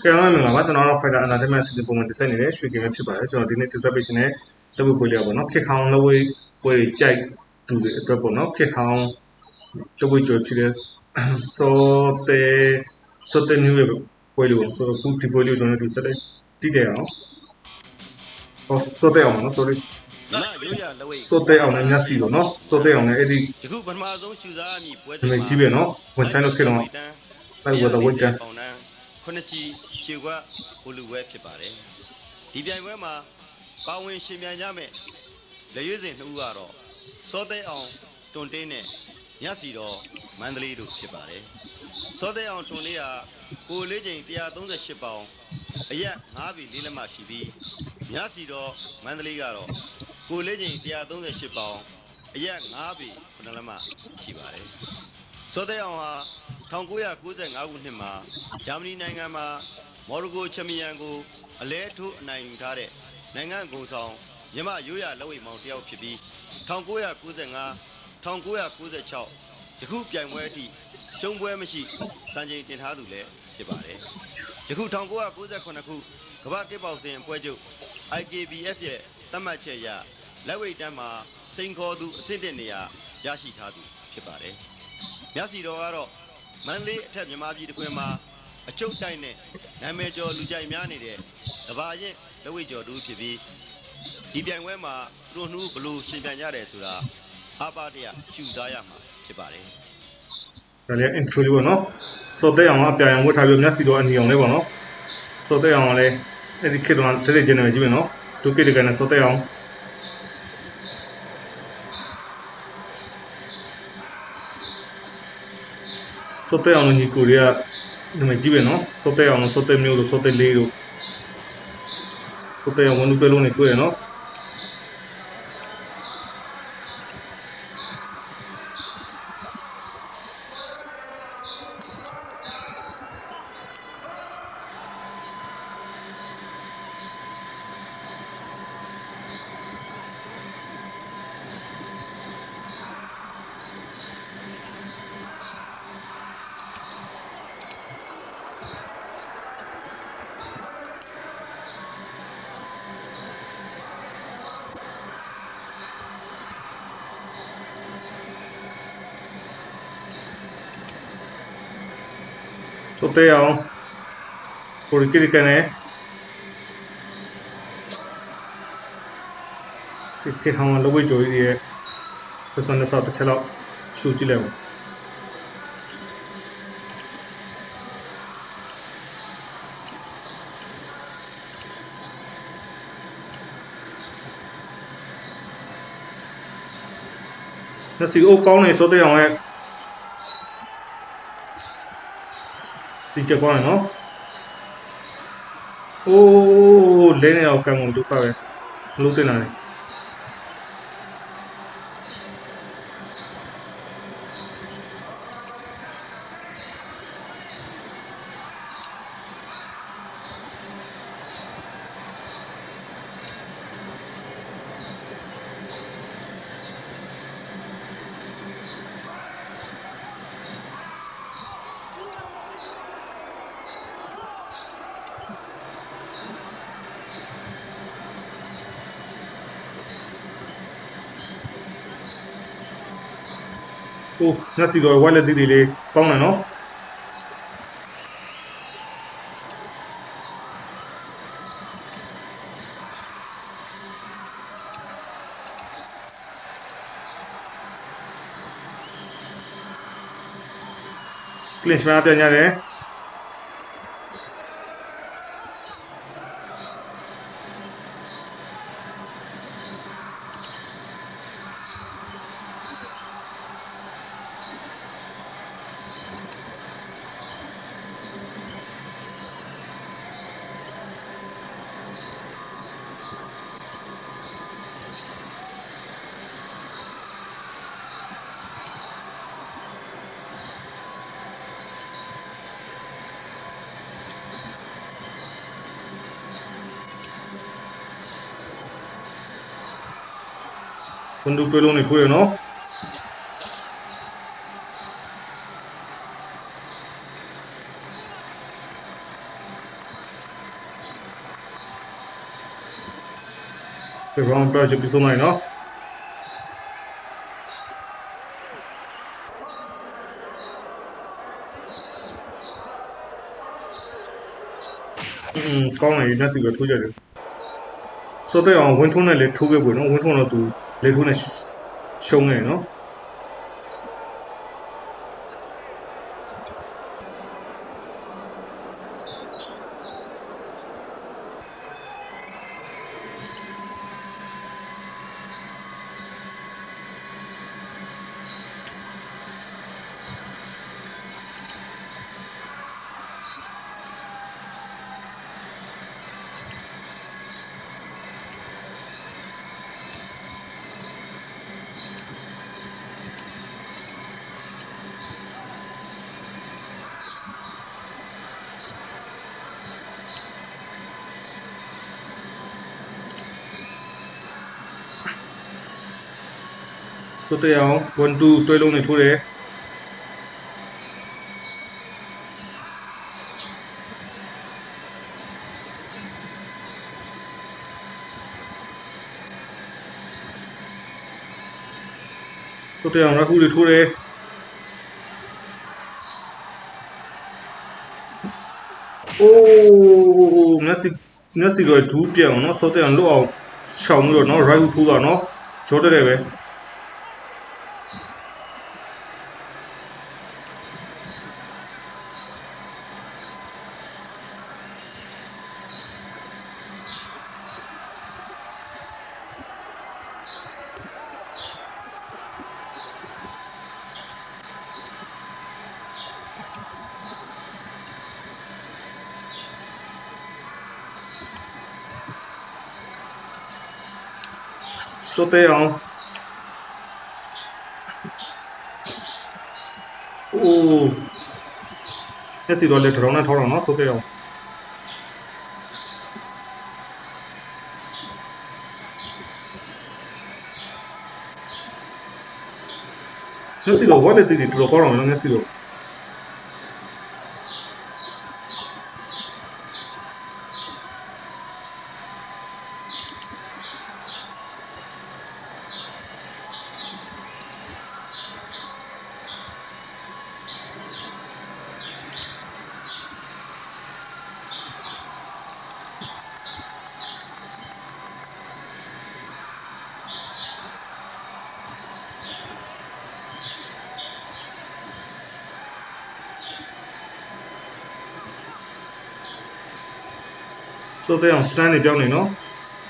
ကဲအားလုံးမင်္ဂလာပါကျွန်တော်တို့ Fighter Entertainment City ပုံမှန်တစ်ဆက်နေတဲ့ရွှေကင်းပဲဖြစ်ပါတယ်ကျွန်တော်ဒီနေ့ distribution နဲ့တပုတ်ပွဲလေးပေါ့နော်ခစ်ခေါင်းလဝေးပွဲကြိုက်သူတွေအတွက်ပေါ့နော်ခစ်ခေါင်းတပုတ်ကြော်ဖြစ်တဲ့ဆိုတဲ့ဆိုတဲ့ new ပွဲလေးပေါ့ဆိုတော့ခုဒီပွဲလေးကိုကျွန်တော်တို့ဆက်လက်တည်ကြအောင်ဟောဆိုတဲ့အောင်နော် sorry နာရိုးရလက်ဝဲဆိုတဲ့အောင်နဲ့ညစီပေါ့နော်ဆိုတဲ့အောင်နဲ့အဲ့ဒီယခုပထမဆုံးရှူစားအမည်ပွဲဒီနေ့ကြီးပဲနော်ဝန်ချိုင်းလို့ခေတော့လိုက်ဝတ်တော့ဝတ်တန်းပေါင်တန်း ခုနှစ်ကြီးရှေခွက်ဘလူဝဲဖြစ်ပါတယ်ဒီပြိုင်ပွဲမှာပါဝင်ရှင်မြန်ကြမဲ့လက်ရွေးစင်နှစ်ဦးကတော့စောသိအောင်တွန်တင်းနဲ့ညစီတော်မန္တလေးတို့ဖြစ်ပါတယ်စောသိအောင်တွန်လေးကကိုယ်လေးချိန်138ပေါင်အရက်9ဘီလေးလက်မှရှိပြီးညစီတော်မန္တလေးကတော့ကိုယ်လေးချိန်138ပေါင်အရက်9ဘီ9လက်မှရှိပါတယ်စောတဲ့အောင်ဟာ 1995ခုနှစ်မှာဂျာမနီနိုင်ငံမှာမော်ရိုကိုချန်ပီယံကိုအလဲထိုးအနိုင်ယူထားတဲ့နိုင်ငံဂုံဆောင်မြမရိုးရလက်ဝိမောင်တယောက်ဖြစ်ပြီး1995 1996ယခုပြိုင်ပွဲအထိရှုံးပွဲမရှိစံချိန်တင်ထားသူလည်းဖြစ်ပါတယ်ယခု1998ခုကမ္ဘာတစ်ပေါက်စဉ်ပွဲချုပ် IKBF ရဲ့သတ်မှတ်ချက်အရလက်ဝိတ်တန်းမှာစိန်ခေါ်သူအဆင့်တက်နေရာရရှိထားသူဖြစ်ပါတယ်မြစီတော်ကတော့ မန္တလေးအထက်မြမပြည်တစ်ခွင်မှာအချုပ်တိုက်နဲ့နာမည်ကျော်လူကြိုက်များနေတဲ့ကဘာရင်လက်ဝိတ်ကျော်တူဖြစ်ပြီးဒီပြိုင်ပွဲမှာသူတို့နှူးဘလို့ရှင်ပြန်ကြတယ်ဆိုတာအပါတရရှူသားရမှာဖြစ်ပါတယ်ဒါလည်း intro လေးပေါ့နော်ဆိုတဲ့အောင်အပြာရောင်ဝတ်ထားပြီးမျက်စီတော့အနီအောင်လေးပေါ့နော်ဆိုတဲ့အောင်လည်းအဲ့ဒီခေတ်တော့တရက်ချင်းနေကြည့်မယ်နော်ဒုကိတကနဲ့ဆိုတဲ့အောင် ဆိုတဲ့အောင်ညီကိုရီးယားဒီမှာကြည့်မယ်နော်ဆိုတဲ့အောင်ဆိုတဲ့မျိုးလို့ဆိုတဲ့လေးလို့ဆိုတဲ့အောင်ဝန်တွေလုံးနေတွေ့ရနော် ဆိုတဲ့အောင်ကိုရီကိရကနေဒီခေတ်ဟောင်းလဝိကြိုကြီးရဲ့ပစံနဲ့ စားတစ်ချက်လောက်ရှူကြည့်လိုက်ပါလက်စီအိုကောင်းနေဆိုတဲ့အောင်ရဲ့ဒီချက်ကောင်းတယ်နော်။အိုးလဲနေတော့ကံကုန်ဒုက္ခပဲမလို့တင်လာတယ်။ အိုးညစီတော့ဝိုက်လက်တီတီလေးကောင်းတယ်နော်။ကလင်ချ်မာပြန်ရတယ်။ ဘုန်ဒုတွေးလုံးနေထိုးရနော်ဒီ round တော့ကြည့်ဆုံးနိုင်နော်อืมကောင်းတယ်လက်စီပဲထိုးကြတယ်ဆိုတော့အောင်ဝင်းထုံးနဲ့လည်းထိုးခဲ့ပွေနော်ဝင်းထုံးတော့သူ လေထိုးနဲ့ရှုံးနေနော် ဆိုတော့အောင်1 2တွဲလုံးနဲ့ထိုးတယ်ဆိုတော့အောင်ရခုလေးထိုးတယ်အိုးမျက်စိမျက်စိတော့ဒူးပြောင်နော်ဆိုတော့အောင်လွတ်အောင်ရှောင်ပြီးတော့နော် right ထိုးတာနော်ကျော်တက်တယ်ပဲ ဆိုတဲ့အောင်အိုးလက်စီတော့လက်ထောင်းနဲ့ထောင်းတော့နော်ဆိုတဲ့အောင်လက်စီတော့ဝါလက်တီတီတော်ကောင်းအောင်လက်စီတော့ ဆိုတဲ့အောင် stand နေပြောင်းနေနော်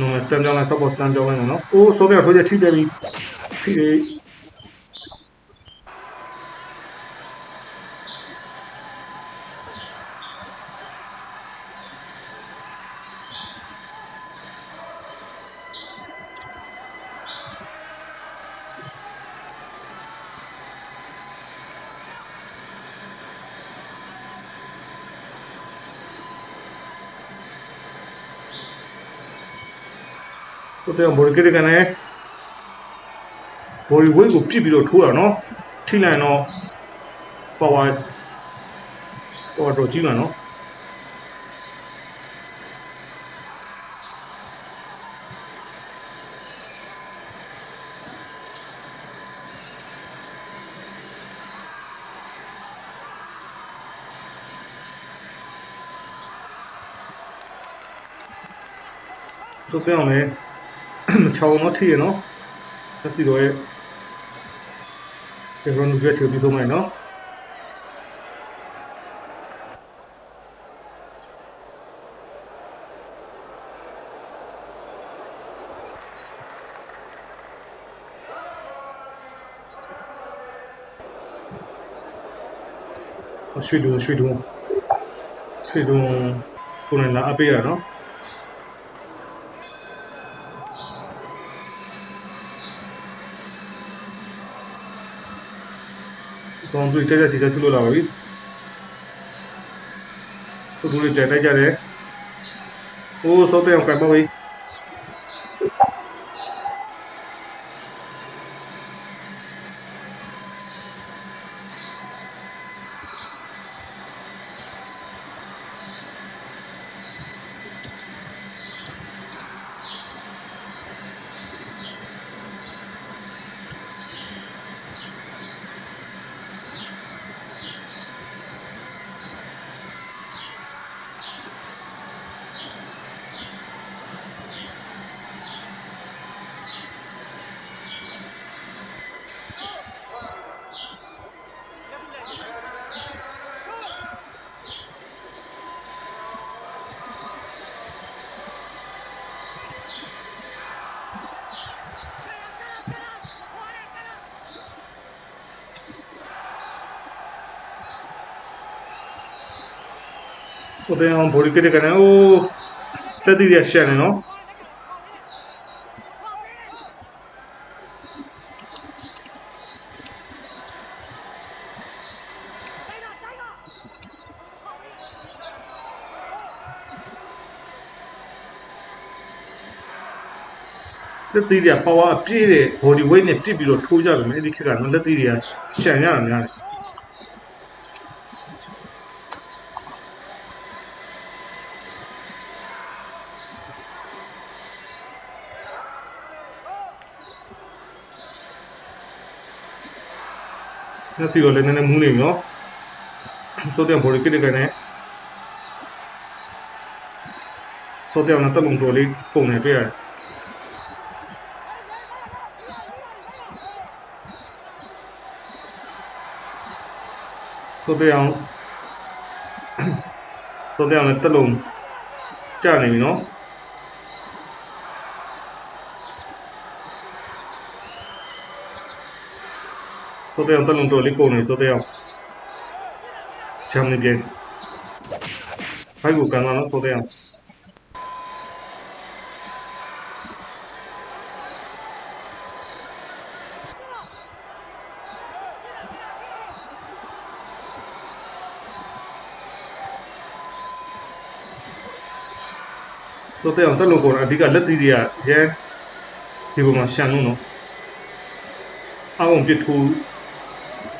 normal stand ပြောင်းလိုက် support stand ပြောင်းလိုက်နော်အိုးဆိုတဲ့အောင်ထိုးချက်ထိတယ်ပြီထိတ ယ်ဆိုတဲ့အောင်ဘော်ဒီကစ်ကနေဘော်ဒီဝိတ်ကိုပြစ်ပြီးတော့ထိုးတာနော်ထိလိုက်တော့ power power တော့ကြီးမှာနော်ဆိုတဲ့အောင်လေမ ချောင်းတော့ထိရနော်လက်စီတော့ရဲ့ဒီရောနူရက်ချပြီးဆုံးမယ်နော်ရွှေတူရွှေတူရွှေတူကိုယ်နဲ့လာအပေးရနော် ကောင်းတွေ့တက်တက်စီချက်ဆုလို့လာပါပြီသူတို့တွေတက်တိုက်ကြတယ်အိုးစောတဲ့အောင်ကပ်ပါပြီဟိုတဲ့အောင်ဘော်ဒီကတက် ကနေအိုးတက်တီးရရှက်နေနော်လက်သီးတွေက power အပြည့်တဲ့ body weight နဲ့ပြစ်ပြီးတော့ထိုးကြတယ်မယ်အဲ့ဒီခ လက်သီးတွေကရှန်ရတာများတယ်ညစီကိုလည်းနည်းနည်းမူးနေပြီနော်ဆိုတဲ့ body kit ကနေဆိုတဲ့အောင်တက်လုံးတော်လေးပုံနေတွေ့ရတယ်ဆိုတဲ့အောင်ဆိုတဲ့အောင်လည်းတက်လုံးကြာနေပြီနော် ဆိုတဲ့အောင်တက်လုံးတော်လေးကုန်နေဆိုတဲ့အောင်ဂျမ်နေပြန်ဘိုက်ကိုကန်လာနော်ဆိုတဲ့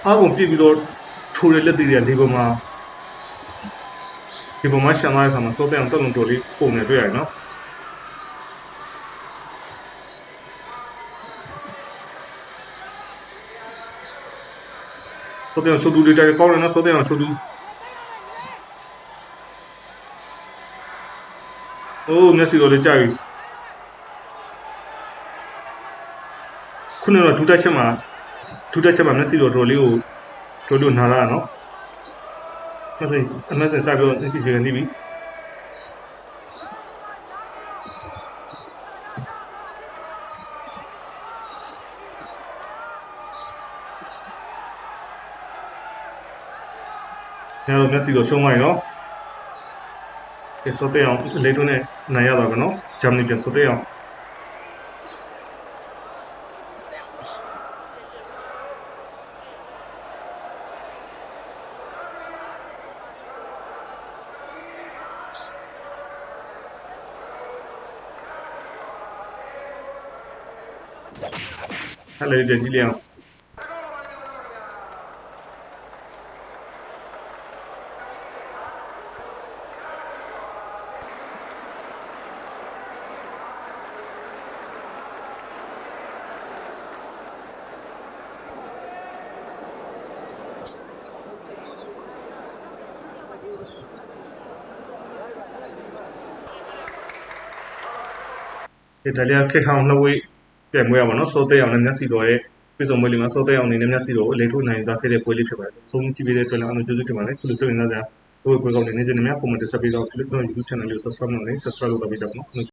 အောင်ဆိုတဲ့အောင်တက်လုံးကုန်အဓိကလက်သီးတွေကရဲဒီပုံမှာရှန်လို့နော်အောင်းပြစ်ထိုးအောင်းပြစ်ပြီးတော့ထိုးတဲ့လက်သီးတွေကဒီပုံမှာဒီပုံမှာရှန်လာတဲ့အခါမှာဆိုတဲ့အောင်တက်လုံးတော်လေးပုံနေတွေ့ရတယ်နော်ဆိုတဲ့အောင်ချုပ်တူလေးတိုက်ကောင်းတယ်နော်ဆိုတဲ့အောင်ချုပ်တူ။အိုးမျက်စိတော်လေးကြာပြီ။ခုနကတော့ဒူတက်ချက်မှာ ဒူတက်ချက်မှာမျက်စိတော်တော်လေးကိုတော်တော်နာလာနော်။မျက်စိအမျက်စိစပြီးတော့ဒီစီကနေပြီ။ညတော့မျက်စိတော်ရှုံးသွားပြီနော်။ကဲဆိုတဲ့အောင်လေးထုံးနဲ့နိုင်ရတော့ကနော်ဂျမ်နီပြန်ဆိုတဲ့အောင် ဟဲ့လေကြည့်ကြည့်အောင်ဒီတလျာခေဟောင်းနှစ်ဝေး ပြန်မွေးရပါတော့ဆိုတဲ့အောင်နဲ့မျက်စိတော်ရဲ့ပြည်စုံမွေးလေးမှာဆိုတဲ့အောင်နေနဲ့မျက်စိတော်ကိုအလေးထုတ်နိုင်သွားခဲ့တဲ့ပွဲလေးဖြစ်ပါတယ်။ဆုံးကြည့်ပေးတဲ့အတွက်လည်းအမှန်ကျေးဇူးတင်ပါတယ်။ခုလိုဆိုရင်တော့ဒါဘိုးပွဲကောင်းနေနေစနေမြပုံမှန်တက်ဆက်ပြီးတော့ YouTube channel လေးကို subscribe လုပ်နေ subscribe လုပ်ပေးကြပါဦး။